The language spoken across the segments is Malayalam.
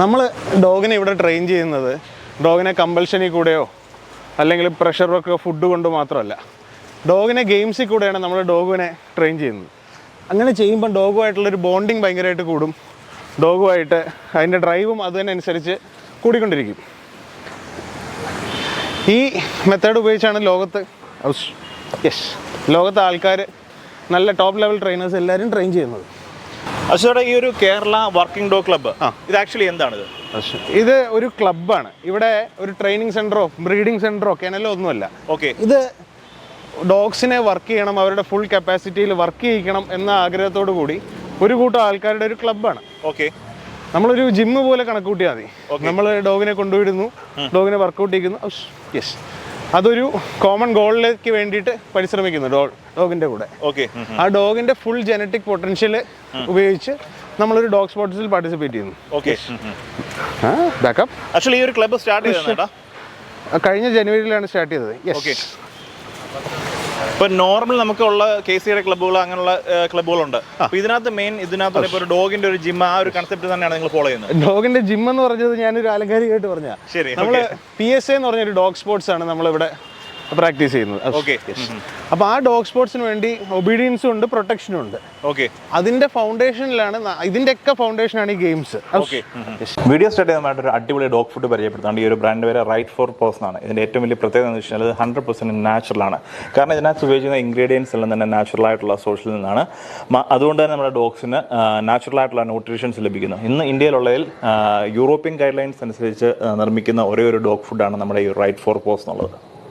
നമ്മൾ ഡോഗിനെ ഇവിടെ ട്രെയിൻ ചെയ്യുന്നത് ഡോഗിനെ കമ്പൽഷനിൽ കൂടെയോ അല്ലെങ്കിൽ പ്രഷർ വർക്ക് ഫുഡ് കൊണ്ട് മാത്രമല്ല. ഡോഗിനെ ഗെയിംസിൽ കൂടെയാണ് നമ്മൾ ഡോഗിനെ ട്രെയിൻ ചെയ്യുന്നത്. അങ്ങനെ ചെയ്യുമ്പോൾ ഡോഗുമായിട്ടുള്ളൊരു ബോണ്ടിങ് ഭയങ്കരമായിട്ട് കൂടും. ഡോഗുമായിട്ട് അതിന്റെ ഡ്രൈവും അതിനനുസരിച്ച് കൂടിക്കൊണ്ടിരിക്കും. ഈ മെത്തേഡ് ഉപയോഗിച്ചാണ് ലോകത്ത് യെസ് ലോകത്തെ ആൾക്കാർ നല്ല ടോപ്പ് ലെവൽ ട്രെയിനേഴ്സ് എല്ലാവരും ട്രെയിൻ ചെയ്യുന്നത്. അശ്വയുടെ ഈ ഒരു കേരള വർക്കിംഗ് ഡോ ക്ലബ്ബ് ഇത് ആക്ച്വലി എന്താണ് ഇത് ഒരു ക്ലബ്ബാണ്. ഇവിടെ ഒരു ട്രെയിനിങ് സെന്ററോ ബ്രീഡിംഗ് സെന്ററോ കെനലോ ഒന്നുമല്ല ഓക്കെ ഇത് ഡോഗ്സിനെ വർക്ക് ചെയ്യണം അവരുടെ ഫുൾ കപ്പാസിറ്റിയിൽ വർക്ക് ചെയ്യിക്കണം എന്ന ആഗ്രഹത്തോടു കൂടി ഒരു കൂട്ടം ആൾക്കാരുടെ ഒരു ക്ലബ്ബാണ്. ഓക്കെ നമ്മളൊരു ജിമ്മ് പോലെ കണക്കൂട്ടിയാൽ മതി. നമ്മൾ ഡോഗിനെ കൊണ്ടുവിടുന്നു ഡോഗിനെ വർക്കൗട്ട് ചെയ്യിക്കുന്നു. യെസ് അതൊരു കോമൺ ഗോളിലേക്ക് വേണ്ടിയിട്ട് പരിശ്രമിക്കുന്നു ഡോഗിന്റെ കൂടെ. ഓക്കെ ആ ഡോഗിന്റെ ഫുൾ ജനറ്റിക് പൊട്ടൻഷ്യൽ ഉപയോഗിച്ച് നമ്മളൊരു ഡോഗ് സ്പോർട്സിൽ പാർട്ടിസിപ്പേറ്റ് ചെയ്യുന്നു. ഓക്കെ ബാക്കപ്പ് ആക്ച്വലി ഈ ഒരു ക്ലബ്ബ് സ്റ്റാർട്ട് ചെയ്തതാ കഴിഞ്ഞ ജനുവരിയിലാണ് സ്റ്റാർട്ട് ചെയ്തത്. യെസ് ഇപ്പൊ നോർമൽ നമുക്കുള്ള കെ സിയുടെ ക്ലബ്ബുകൾ അങ്ങനെയുള്ള ക്ലബ്ബുകളുണ്ട് അപ്പം ഇതിനകത്ത് മെയിൻ ഇതിനകത്ത് ഇപ്പൊ ഒരു ഡോഗിന്റെ ഒരു ജിം ആ ഒരു കൺസെപ്റ്റ് തന്നെയാണ് നിങ്ങൾ ഫോളോ ചെയ്യുന്നത്. ഡോഗിന്റെ ജിം എന്ന് പറഞ്ഞത് ഞാനൊരു ആലങ്കാരികമായിട്ട് പറഞ്ഞ ശരി നമ്മൾ പി എസ് എ എന്ന് പറഞ്ഞൊരു ഡോഗ് സ്പോർട്സ് ആണ് നമ്മളിവിടെ പ്രാക്ടീസ് ചെയ്യുന്നത്. ഓക്കെ അപ്പോൾ ആ ഡോഗ് സ്പോർട്സിന് വേണ്ടി ഒബീഡിയൻസും ഉണ്ട് പ്രൊട്ടക്ഷനും ഉണ്ട്. ഓക്കെ അതിന്റെ ഫൗണ്ടേഷനിലാണ് ഇതിന്റെ ഇതിന്റെയൊക്കെ ഫൗണ്ടേഷനാണ് ഈ ഗെയിംസ് ഓക്കെ വീഡിയോ സ്റ്റാർട്ട് ചെയ്യുന്നതായിട്ട് ഒരു അടിപൊളി ഡോഗ് ഫുഡ് പരിചയപ്പെടുത്താണ്ട് ഈ ഒരു ബ്രാൻഡ് പേര് റൈറ്റ് ഫോർ പേഴ്സൺ ആണ്. ഇതിന്റെ ഏറ്റവും വലിയ പ്രത്യേകത എന്ന് വെച്ചാൽ ഇത് ഹൺഡ്രഡ് പെർസെന്റ് നാച്ചുറൽ ആണ്. കാരണം ഇതിനകത്ത് ഉപയോഗിക്കുന്ന ഇൻഗ്രീഡിയൻസ് എല്ലാം തന്നെ നാച്ചുറൽ ആയിട്ടുള്ള സോഴ്സിൽ നിന്നാണ്. അതുകൊണ്ട് തന്നെ നമ്മുടെ ഡോഗ്സിന് നാച്ചുറൽ ആയിട്ടുള്ള ന്യൂട്രീഷൻസ് ലഭിക്കുന്നു. ഇന്ന് ഇന്ത്യയിലുള്ളതിൽ യൂറോപ്യൻ ഗൈഡ് ലൈൻസ് അനുസരിച്ച് നിർമ്മിക്കുന്ന ഒരേ ഒരു ഡോഗ് ഫുഡാണ് നമ്മുടെ ഈ റൈറ്റ് ഫോർ പോസ് എന്നുള്ളത്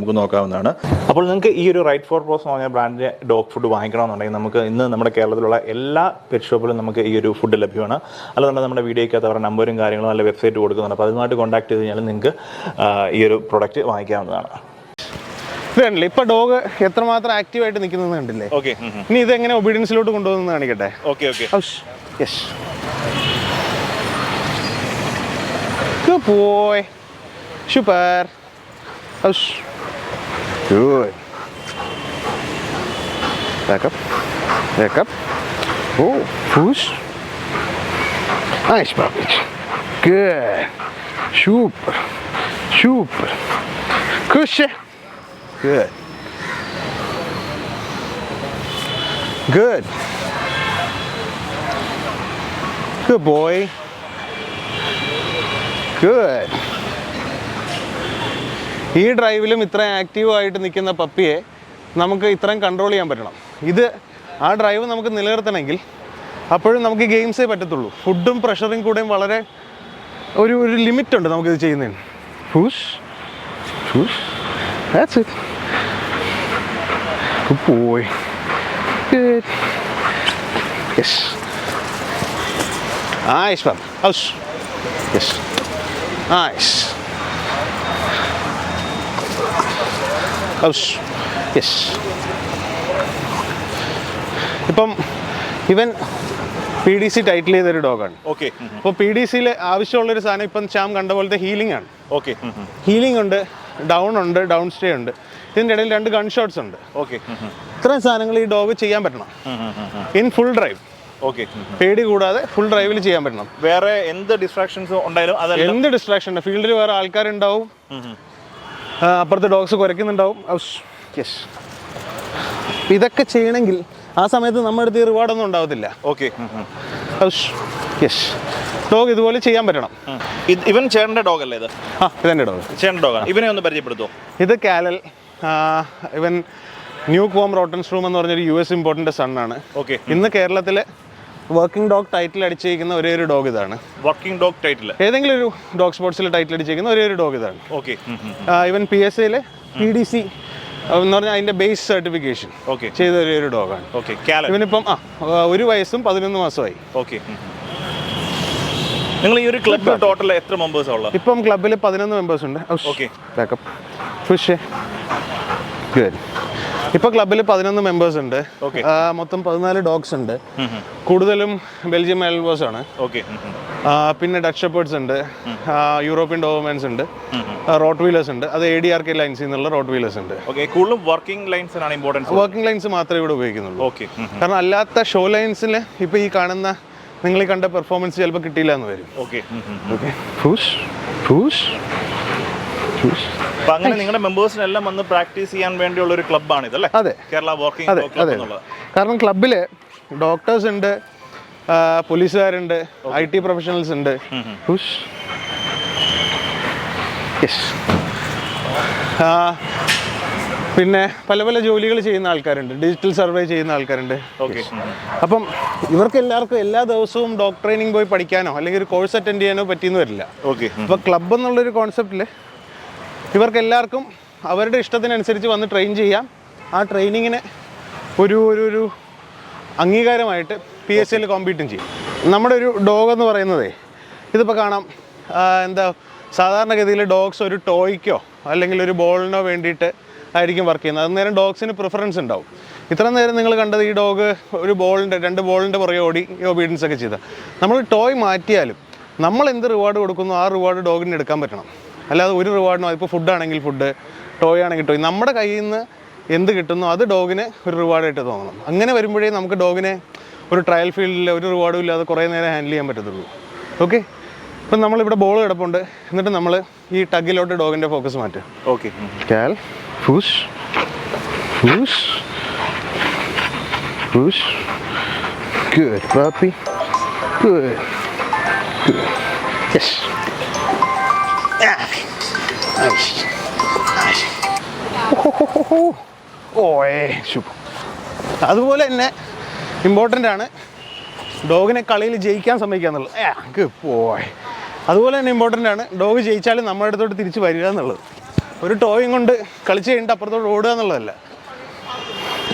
നമുക്ക് നോക്കാവുന്നതാണ്. അപ്പോൾ നിങ്ങൾക്ക് ഈ ഒരു റൈറ്റ് ഫോർ പ്രോസ് എന്ന് പറഞ്ഞ ബ്രാൻഡിന്റെ ഡോഗ് ഫുഡ് വാങ്ങിക്കണമെന്നുണ്ടെങ്കിൽ നമുക്ക് ഇന്ന് നമ്മുടെ കേരളത്തിലുള്ള എല്ലാ പെറ്റ് ഷോപ്പിലും നമുക്ക് ഈ ഒരു ഫുഡ് ലഭ്യമാണ്. അല്ലാതെ നമ്മുടെ വീഡിയോയ്ക്കകത്ത് അവരുടെ നമ്പറും കാര്യങ്ങളും അല്ല വെബ്സൈറ്റ് കൊടുക്കുന്നുണ്ട്. അപ്പോൾ അതുമായിട്ട് കോൺടാക്ട് ചെയ്ത് കഴിഞ്ഞാൽ നിങ്ങൾക്ക് ഈ ഒരു പ്രൊഡക്റ്റ് വാങ്ങിക്കാവുന്നതാണ്. ഇത് കണ്ടില്ലേ ഇപ്പൊ ഡോഗ് എത്രമാത്രം ആക്റ്റീവ് ആയിട്ട് നിൽക്കുന്നത് കണ്ടില്ലേ? ഓക്കെ ഇനി ഇത് എങ്ങനെ ഒബീഡിയൻസിലോട്ട് കൊണ്ടുപോകുന്നത് കാണിക്കട്ടെ? Okay okay yes. പോയ്. Super Super. Good. Back up. Back up. Oh, push. Nice puppy. Good. Super. Super. Cushy. Good. Good. Good boy. Good. ഈ ഡ്രൈവിലും ഇത്രയും ആക്റ്റീവായിട്ട് നിൽക്കുന്ന പപ്പിയെ നമുക്ക് ഇത്രയും കൺട്രോൾ ചെയ്യാൻ പറ്റണം ഇത് ആ ഡ്രൈവ് നമുക്ക് നിലനിർത്തണമെങ്കിൽ അപ്പോഴും നമുക്ക് ഗെയിംസേ പറ്റത്തുള്ളൂ ഫുഡും പ്രഷറും കൂടെയും വളരെ ഒരു ഒരു ലിമിറ്റ് ഉണ്ട് നമുക്കിത് ചെയ്യുന്നതിന് ഫൂഷ് ഫൂഷ് that's it. Yes. Nice, pup. House. Yes. Nice. Yes ഇപ്പം ഇവൻ പി ഡി സി ടൈറ്റിൽ ചെയ്തൊരു ഡോഗാണ് ഓക്കെ അപ്പോൾ പി ഡി സിയിൽ ആവശ്യമുള്ളൊരു സാധനം ഇപ്പം ചാം കണ്ട പോലത്തെ ഹീലിംഗ് ആണ്. ഓക്കെ ഹീലിംഗ് ഉണ്ട് ഡൗൺ ഉണ്ട് ഡൗൺ സ്റ്റേ ഉണ്ട്. ഇതിന്റെ ഇടയിൽ രണ്ട് ഗൺ ഷോട്ട്സ് ഉണ്ട് ഓക്കെ ഇത്രയും സാധനങ്ങൾ ഈ ഡോഗ് ചെയ്യാൻ പറ്റണം. ഇൻ ഫുൾ ഡ്രൈവ് ഓക്കെ പേടി കൂടാതെ ഫുൾ ഡ്രൈവിൽ ചെയ്യാൻ പറ്റണം. വേറെ എന്ത് ഡിസ്ട്രാക്ഷൻസ് ഉണ്ടായാലും എന്ത് ഡിസ്ട്രാക്ഷൻ ഫീൽഡിൽ വേറെ ആൾക്കാരുണ്ടാവും. അപ്പുറത്ത് ഡോഗ്സ് കുരയ്ക്കുന്നുണ്ടാവും. യെസ്. ഇതൊക്കെ ചെയ്യണമെങ്കിൽ ആ സമയത്ത് നമ്മുടെ അടുത്ത് റിവാർഡൊന്നും ഉണ്ടാവത്തില്ല. ഓക്കെ. യെസ്. ഡോഗ് ഇതുപോലെ ചെയ്യാൻ പറ്റണം. ഇവൻ ചേട്ടന്റെ ഡോഗ് അല്ലേ ഇത്? ആ ഇതെന്റെ ഡോഗ്. ചേട്ടന്റെ ഡോഗാണ്. ഇവനെ ഒന്ന് പരിചയപ്പെടുത്തുമോ ഇത് കാലൽ ഇവൻ ന്യൂ കോം റോട്ടൻസ് റൂം എന്ന് പറഞ്ഞൊരു യു എസ് ഇമ്പോർട്ടന്റ് സണ്ണാണ്. ഓക്കെ. ഇന്ന് കേരളത്തിൽ വർക്കിംഗ് ഡോഗ് ടൈറ്റിൽ അടിച്ചിരിക്കുന്ന ഒരേ ഒരു ഡോഗ് ഇതാണ്. വർക്കിംഗ് ഡോഗ് ടൈറ്റിൽ ഏതെങ്കിലും ഒരു ഡോഗ് സ്പോർട്സിൽ ടൈറ്റിൽ അടിച്ചിരിക്കുന്ന ഒരേ ഒരു ഡോഗ് ഇതാണ് ഓക്കെ ഇവൻ പി എസ് സിയിലെ പി ഡി സി എന്ന് പറഞ്ഞാൽ അതിന്റെ ബേസ് സർട്ടിഫിക്കേഷൻ ഓക്കെ ചെയ്ത ഒരേ ഒരു ഡോഗാണ് ഓക്കെ ഇവനിപ്പം ആ ഒരു വയസ്സും പതിനൊന്ന് മാസമായി. ഓക്കെ നിങ്ങൾ ഈ ഒരു ക്ലബ് ടോട്ടൽ എത്ര മെമ്പേഴ്സ് ഉള്ളത്? ഇപ്പം ക്ലബിൽ പതിനൊന്ന് മെമ്പേഴ്സ് ഉണ്ട്. ഓക്കെ ബാക്കപ്പ് ഫിഷ് ഗുഡ് ഇപ്പോൾ ക്ലബിൽ പതിനൊന്ന് മെമ്പേഴ്സ് ഉണ്ട്. മൊത്തം പതിനാല് ഡോഗ്സ് ഉണ്ട്. കൂടുതലും ബെൽജിയം മെൽബേഴ്സ് ആണ്. പിന്നെ ഡച്ച് ഷെപ്പേർഡ്സ് ഉണ്ട്. യൂറോപ്യൻ ഡോവർമെൻസ് ഉണ്ട്. റോട്ട് വീലേഴ്സ് ഉണ്ട്. അത് എ ഡി ആർ കെ ലൈൻസിൽ നിന്നുള്ള റോട്ട് വീലേഴ്സ് ഉണ്ട് കൂടുതലും വർക്കിംഗ് ലൈൻസിനാണ് ഇമ്പോർട്ടൻസ് വർക്കിംഗ് ലൈൻസ് മാത്രമേ ഇവിടെ ഉപയോഗിക്കുന്നുള്ളൂ. ഓക്കെ കാരണം അല്ലാത്ത ഷോ ലൈൻസിൽ ഇപ്പൊ ഈ കാണുന്ന നിങ്ങൾ കണ്ട പെർഫോമൻസ് ചിലപ്പോൾ കിട്ടിയില്ല എന്ന് വരും. ഓക്കെ ഓക്കെ അപ്പൊ അങ്ങനെ നിങ്ങളുടെ മെമ്പേഴ്സിനെല്ലാം വന്ന് പ്രാക്ടീസ് ചെയ്യാൻ വേണ്ടിയുള്ള ഒരു ക്ലബ്ബാണ് ഇതല്ലേ അതെ. കേരള വർക്കിംഗ് അതെ കാരണം ക്ലബിൽ ഡോക്ടേഴ്സ് ഉണ്ട് പോലീസുകാരുണ്ട് ഐ ടി പ്രൊഫഷണൽസ് ഉണ്ട്. പിന്നെ പല പല ജോലികൾ ചെയ്യുന്ന ആൾക്കാരുണ്ട്. ഡിജിറ്റൽ സർവേ ചെയ്യുന്ന ആൾക്കാരുണ്ട്. അപ്പം ഇവർക്ക് എല്ലാവർക്കും എല്ലാ ദിവസവും ഡോക്ടർ ട്രെയിനിങ് പോയി പഠിക്കാനോ അല്ലെങ്കിൽ ഒരു കോഴ്സ് അറ്റൻഡ് ചെയ്യാനോ പറ്റിയെന്ന് വരില്ല. ഓക്കെ. അപ്പോൾ ക്ലബ് എന്നുള്ളൊരു കോൺസെപ്റ്റിൽ ഇവർക്ക് എല്ലാവർക്കും അവരുടെ ഇഷ്ടത്തിനനുസരിച്ച് വന്ന് ട്രെയിൻ ചെയ്യാം. ആ ട്രെയിനിങ്ങിന് ഒരു ഒരു ഒരു അംഗീകാരമായിട്ട് പി എസ് സിയിൽ കോമ്പീറ്റും ചെയ്യും. നമ്മുടെ ഒരു ഡോഗ് എന്ന് പറയുന്നതേ ഇതിപ്പോൾ കാണാം. എന്താ സാധാരണഗതിയിൽ ഡോഗ്സ് ഒരു ടോയ്ക്കോ അല്ലെങ്കിൽ ഒരു ബോളിനോ വേണ്ടിയിട്ട് ആയിരിക്കും വർക്ക് ചെയ്യുന്നത്. അന്നേരം ഡോഗ്സിന് പ്രിഫറൻസ് ഉണ്ടാവും. ഇത്ര നേരം നിങ്ങൾ കണ്ടത് ഈ ഡോഗ് ഒരു ബോളിന്റെ രണ്ട് ബോളിന്റെ പുറകെ ഓടി ഒബീഡിയൻസ് ഒക്കെ ചെയ്താൽ നമ്മൾ ടോയ് മാറ്റിയാലും നമ്മൾ എന്ത് റിവാർഡ് കൊടുക്കുന്നു ആ റിവാർഡ് ഡോഗിന് എടുക്കാൻ പറ്റണം. അല്ലാതെ ഒരു റിവാർഡിനോ അതിപ്പോൾ ഫുഡ് ആണെങ്കിൽ ഫുഡ് ടോയ് ആണെങ്കിൽ ടോയ് നമ്മുടെ കയ്യിൽ നിന്ന് എന്ത് കിട്ടുന്നു അത് ഡോഗിന് ഒരു റിവാർഡായിട്ട് തോന്നണം. അങ്ങനെ വരുമ്പോഴേ നമുക്ക് ഡോഗിനെ ഒരു ട്രയൽ ഫീൽഡിൽ ഒരു റിവാർഡും ഇല്ലാതെ കുറേ നേരം ഹാൻഡിൽ ചെയ്യാൻ പറ്റത്തുള്ളൂ. ഓക്കെ ഇപ്പം നമ്മളിവിടെ ബോൾ കിടപ്പുണ്ട്. എന്നിട്ട് നമ്മൾ ഈ ടഗിലോട്ട് ഡോഗിന്റെ ഫോക്കസ് മാറ്റുക. ഓക്കെ ക്യാൽ ഫൂഷ് ഫൂഷ് ഫൂഷ് Good, puppy. Good. Good. Yes. ഓയേ അതുപോലെ തന്നെ ഇമ്പോർട്ടന്റ് ആണ് ഡോഗിനെ കളിയിൽ ജയിക്കാൻ സമ്മതിക്കുക എന്നുള്ളത് പോയ്. അതുപോലെ തന്നെ ഇമ്പോർട്ടന്റ് ആണ് ഡോഗ് ജയിച്ചാലും നമ്മുടെ അടുത്തോട്ട് തിരിച്ച് വരിക എന്നുള്ളത്. ഒരു ടോയും കൊണ്ട് കളിച്ച് കഴിഞ്ഞിട്ട് അപ്പുറത്തോട്ട് ഓടുക എന്നുള്ളതല്ല.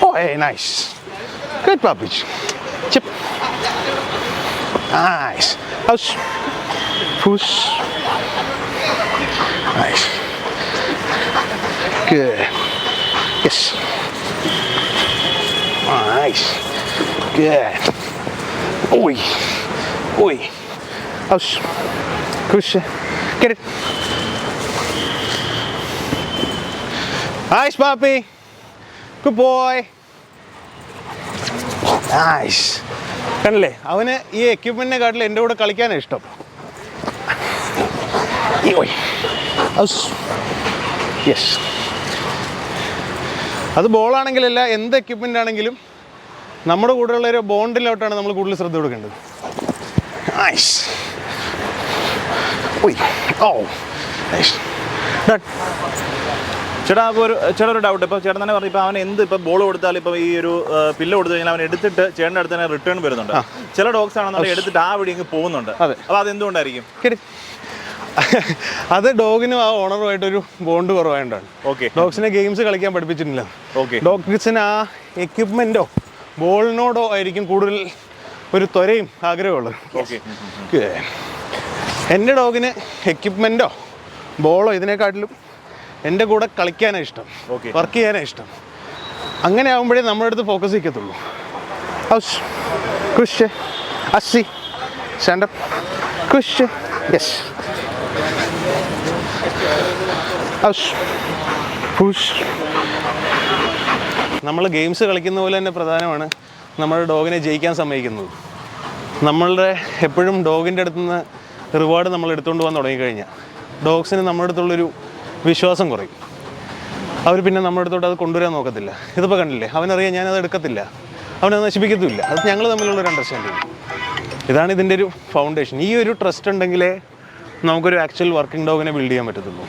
ഓ ഏ നൈസ് ഗുഡ് പാപ്പിച്ച് ചിപ്പ് nice house ഫുഷ് nice Good. Yes. Nice. Good. Oi. Oi. Oh, Push. Get it. Nice, puppy. Good boy. Nice. കണ്ടില്ലേ അവന് ഈ എക്യുപ്മെന്റിനെ കാട്ടിൽ എന്റെ കൂടെ കളിക്കാനാണ് ഇഷ്ടം യെസ് അത് ബോളാണെങ്കിലല്ല എന്ത് എക്യുപ്മെന്റ് ആണെങ്കിലും നമ്മുടെ കൂടെയുള്ള ഒരു ബോണ്ടിലോട്ടാണ് നമ്മൾ കൂടുതൽ ശ്രദ്ധ കൊടുക്കേണ്ടത്. ഓയ് ഓ ഡൺ ചേട്ടാ അപ്പോൾ ഒരു ചേട്ടാ ഒരു ഡൗട്ട് ഇപ്പോൾ ചേട്ടൻ തന്നെ പറഞ്ഞു ഇപ്പോൾ അവൻ എന്ത് ഇപ്പോൾ ബോൾ കൊടുത്താൽ ഇപ്പോൾ ഈ ഒരു പില്ല് കൊടുത്തു കഴിഞ്ഞാൽ അവൻ എടുത്തിട്ട് ചേട്ടന്റെ അടുത്ത് തന്നെ റിട്ടേൺ വരുന്നുണ്ട്. ചില ഡോഗ്സ് ആണെന്നുണ്ടെങ്കിൽ എടുത്തിട്ട് ആ വഴി അങ്ങ് പോകുന്നുണ്ട്. അതെ. അപ്പോൾ അത് എന്തുകൊണ്ടായിരിക്കും കിടി അത് ഡോഗിനും ആ ഓണറുമായിട്ടൊരു ബോണ്ട് കുറവായതുകൊണ്ടാണ് ഓക്കെ ഡോഗ്സിനെ ഗെയിംസ് കളിക്കാൻ പഠിപ്പിച്ചിട്ടില്ല. ഓക്കെ ഡോഗ്സിന് ആ എക്യുപ്മെന്റോ ബോളിനോടോ ആയിരിക്കും കൂടുതൽ ഒരു ത്വരയും ആഗ്രഹമുള്ളത്. ഓക്കെ. എന്റെ ഡോഗിന് എക്യുപ്മെന്റോ ബോളോ ഇതിനെക്കാട്ടിലും എന്റെ കൂടെ കളിക്കാനാണ് ഇഷ്ടം. വർക്ക് ചെയ്യാനാണ് ഇഷ്ടം. അങ്ങനെ ആകുമ്പോഴേ നമ്മുടെ അടുത്ത് ഫോക്കസ് ചെയ്യത്തുള്ളൂ. ഹൗസ്. കുഷ് അസ്സി. സ്റ്റാൻഡപ്പ് കുഷ് യെസ് ഹൗസ് പുഷ്. നമ്മൾ ഗെയിംസ് കളിക്കുന്ന പോലെ തന്നെ പ്രധാനമാണ് നമ്മുടെ ഡോഗിനെ ജയിക്കാൻ സമ്മതിക്കുന്നത്. നമ്മളുടെ എപ്പോഴും ഡോഗിന്റെ അടുത്ത് നിന്ന് റിവാർഡ് നമ്മൾ എടുത്തുകൊണ്ട് പോകാൻ തുടങ്ങിക്കഴിഞ്ഞാൽ ഡോഗ്സിന് നമ്മുടെ അടുത്തുള്ളൊരു വിശ്വാസം കുറയും. അവർ പിന്നെ നമ്മുടെ അടുത്തോട്ട് അത് കൊണ്ടുവരാൻ നോക്കത്തില്ല. ഇതിപ്പോൾ കണ്ടില്ലേ? അവനറിയാം ഞാനത് എടുക്കത്തില്ല. അവനത് നശിപ്പിക്കത്തുമില്ല. അത് ഞങ്ങൾ തമ്മിലുള്ള ഒരു അണ്ടർസ്റ്റാൻഡിങ് ഇതാണ് ഇതിന്റെ ഒരു ഫൗണ്ടേഷൻ ഈ ഒരു ട്രസ്റ്റ് ഉണ്ടെങ്കിലേ നമുക്കൊരു ആക്ച്വൽ വർക്കിംഗ് ഡോഗിനെ ബിൽഡ് ചെയ്യാൻ പറ്റത്തുള്ളൂ.